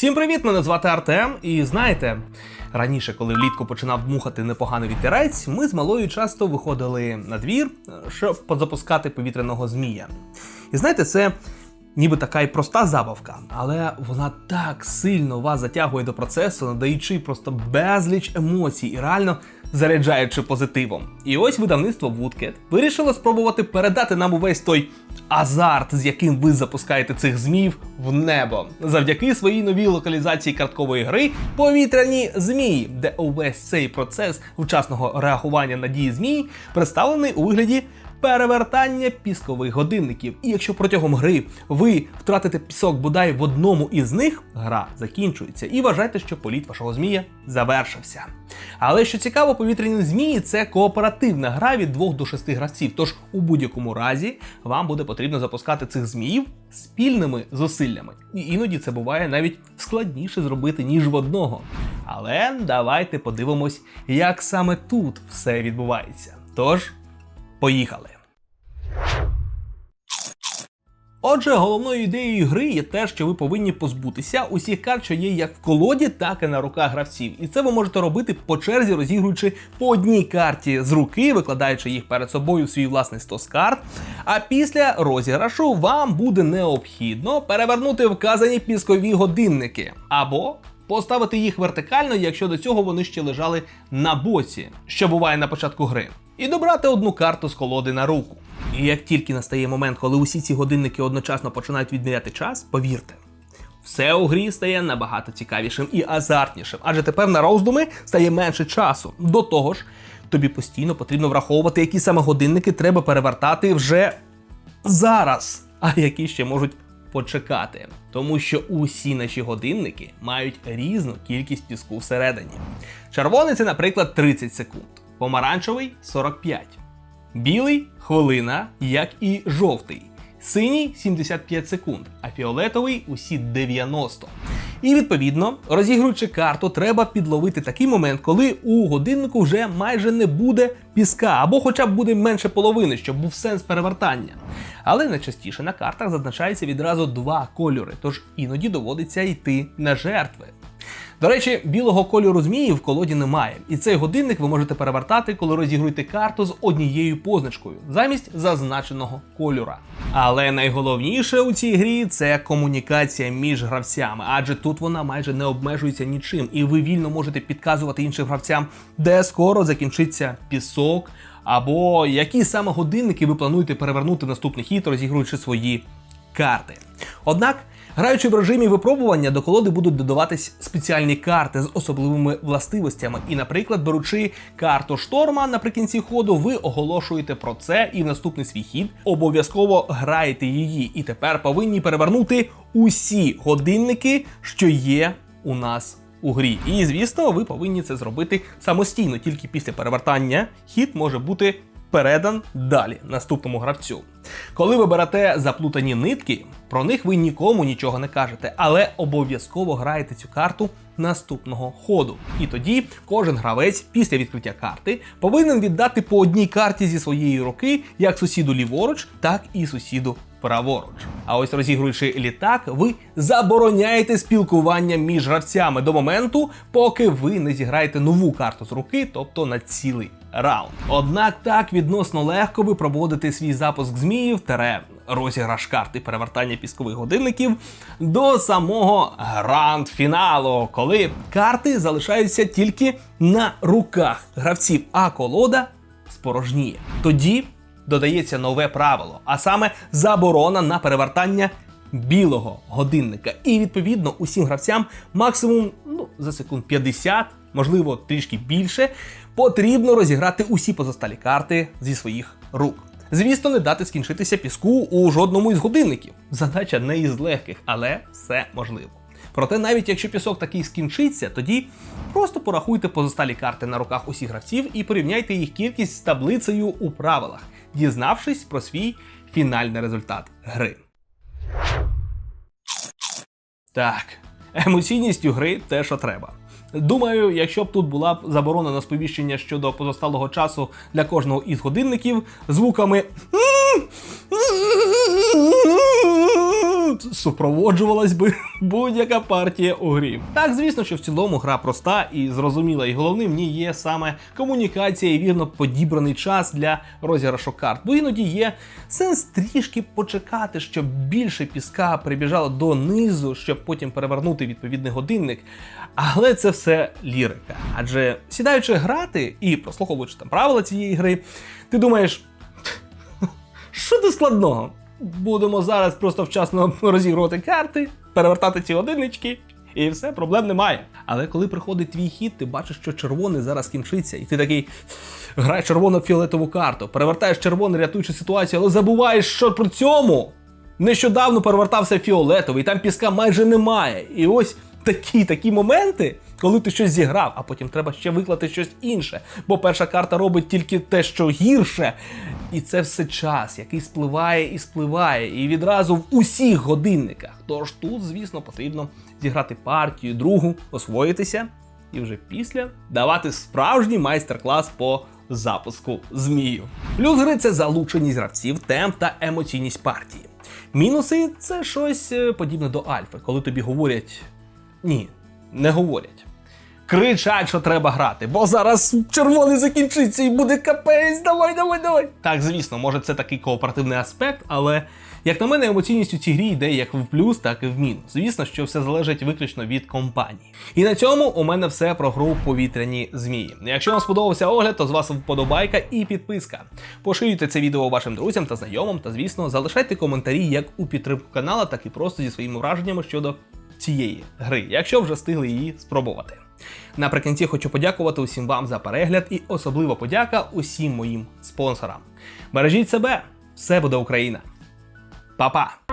Всім привіт! Мене звати Артем. І знаєте, раніше, коли влітку починав дмухати непоганий вітерець, ми з малою часто виходили на двір, е, щоб позапускати повітряного змія. І знаєте, це ніби така й проста забавка, але вона так сильно вас затягує до процесу, надаючи просто безліч емоцій і реально заряджаючи позитивом. І ось видавництво Woodcat вирішило спробувати передати нам увесь той азарт, з яким ви запускаєте цих зміїв в небо, завдяки своїй новій локалізації карткової гри Повітряні змії, де увесь цей процес вчасного реагування на дії змії представлений у вигляді перевертання піскових годинників. І якщо протягом гри ви втратите пісок бодай в одному із них, гра закінчується. І вважайте, що політ вашого змія завершився. Але що цікаво, повітряні змії це кооперативна гра від 2 до 6 гравців. Тож у будь-якому разі вам буде потрібно запускати цих зміїв спільними зусиллями. І іноді це буває навіть складніше зробити, ніж в одного. Але давайте подивимось, як саме тут все відбувається. Тож, поїхали. Отже, головною ідеєю гри є те, що ви повинні позбутися усіх карт, що є як в колоді, так і на руках гравців. І це ви можете робити по черзі, розігруючи по одній карті з руки, викладаючи їх перед собою в свій власний стос карт. А після розіграшу вам буде необхідно перевернути вказані піскові годинники або поставити їх вертикально, якщо до цього вони ще лежали на боці, що буває на початку гри, і добрати одну карту з колоди на руку. І як тільки настає момент, коли усі ці годинники одночасно починають відміряти час, повірте. Все у грі стає набагато цікавішим і азартнішим, адже тепер на роздуми стає менше часу. До того ж, тобі постійно потрібно враховувати, які саме годинники треба перевертати вже зараз, а які ще можуть почекати. Тому що усі наші годинники мають різну кількість піску всередині. Червоний це, наприклад, 30 секунд, помаранчевий 45. Білий хвилина, як і жовтий. Синій 75 секунд, а фіолетовий усі 90. І відповідно, розігруючи карту, треба підловити такий момент, коли у годиннику вже майже не буде піска, або хоча б буде менше половини, щоб був сенс перевертання. Але найчастіше на картах зазначається відразу два кольори, тож іноді доводиться йти на жертви. До речі, білого кольору змії в колоді немає, і цей годинник ви можете перевертати, коли розігруєте карту з однією позначкою замість зазначеного кольора. Але найголовніше у цій грі це комунікація між гравцями, адже тут вона майже не обмежується нічим, і ви вільно можете підказувати іншим гравцям, де скоро закінчиться пісок, або які саме годинники ви плануєте перевернути наступний хід, розігруючи свої карти. Однак, граючи в режимі випробування, до колоди будуть додаватись спеціальні карти з особливими властивостями. І, наприклад, беручи карту шторма наприкінці ходу, ви оголошуєте про це і в наступний свій хід обов'язково граєте її. І тепер повинні перевернути усі годинники, що є у нас. У грі, і звісно, ви повинні це зробити самостійно. Тільки після перевертання хід може бути передан далі наступному гравцю. Коли ви берете заплутані нитки, про них ви нікому нічого не кажете, але обов'язково граєте цю карту наступного ходу. І тоді кожен гравець після відкриття карти повинен віддати по одній карті зі своєї руки як сусіду ліворуч, так і сусіду праворуч. А ось розігруючи літак, ви забороняєте спілкування між гравцями до моменту, поки ви не зіграєте нову карту з руки, тобто на цілий раунд. Однак так відносно легко ви проводите свій запуск зміїв тере розіграш карти перевертання піскових годинників до самого гранд-фіналу, коли карти залишаються тільки на руках гравців, а колода спорожніє. Тоді додається нове правило, а саме заборона на перевертання білого годинника. І відповідно усім гравцям максимум ну, за секунд 50, можливо, трішки більше, потрібно розіграти усі позосталі карти зі своїх рук. Звісно, не дати скінчитися піску у жодному із годинників. Задача не із легких, але все можливо. Проте, навіть якщо пісок такий скінчиться, тоді просто порахуйте позосталі карти на руках усіх гравців і порівняйте їх кількість з таблицею у правилах, дізнавшись про свій фінальний результат гри. Так, емоційність у гри те, що треба. Думаю, якщо б тут була б заборона на сповіщення щодо позосталого часу для кожного із годинників звуками супроводжувалась би будь-яка партія у грі. Так, звісно, що в цілому гра проста і зрозуміла, і головним в ній є саме комунікація і вірно подібраний час для розіграшу карт. Бо іноді є сенс трішки почекати, щоб більше піска прибіжало донизу, щоб потім перевернути відповідний годинник. Але це все лірика. Адже сідаючи грати і прослуховуючи там правила цієї гри, ти думаєш. Що тут складного? Будемо зараз просто вчасно розігрувати карти, перевертати ці годиннички, і все, проблем немає. Але коли приходить твій хід, ти бачиш, що червоний зараз кінчиться, і ти такий грай червоно-фіолетову карту, перевертаєш червоний, рятуючи ситуацію, але забуваєш, що при цьому нещодавно перевертався фіолетовий, там піска майже немає. І ось такі такі моменти, коли ти щось зіграв, а потім треба ще виклати щось інше. Бо перша карта робить тільки те, що гірше. І це все час, який спливає і спливає, і відразу в усіх годинниках. Тож тут, звісно, потрібно зіграти партію, другу, освоїтися, і вже після давати справжній майстер-клас по запуску зміїв. Плюс гри це залученість гравців, темп та емоційність партії. Мінуси це щось е, подібне до альфи, коли тобі говорять ні, не говорять. Кричать, що треба грати, бо зараз червоний закінчиться і буде капець. Давай, давай, давай. Так, звісно, може це такий кооперативний аспект, але як на мене, емоційність у цій грі йде як в плюс, так і в мінус. Звісно, що все залежить виключно від компанії. І на цьому у мене все про гру повітряні змії. Якщо вам сподобався огляд, то з вас вподобайка і підписка. Поширюйте це відео вашим друзям та знайомим, та звісно, залишайте коментарі як у підтримку канала, так і просто зі своїми враженнями щодо цієї гри, якщо вже встигли її спробувати. Наприкінці хочу подякувати усім вам за перегляд і особливо подяка усім моїм спонсорам. Бережіть себе, все буде Україна. Па-па!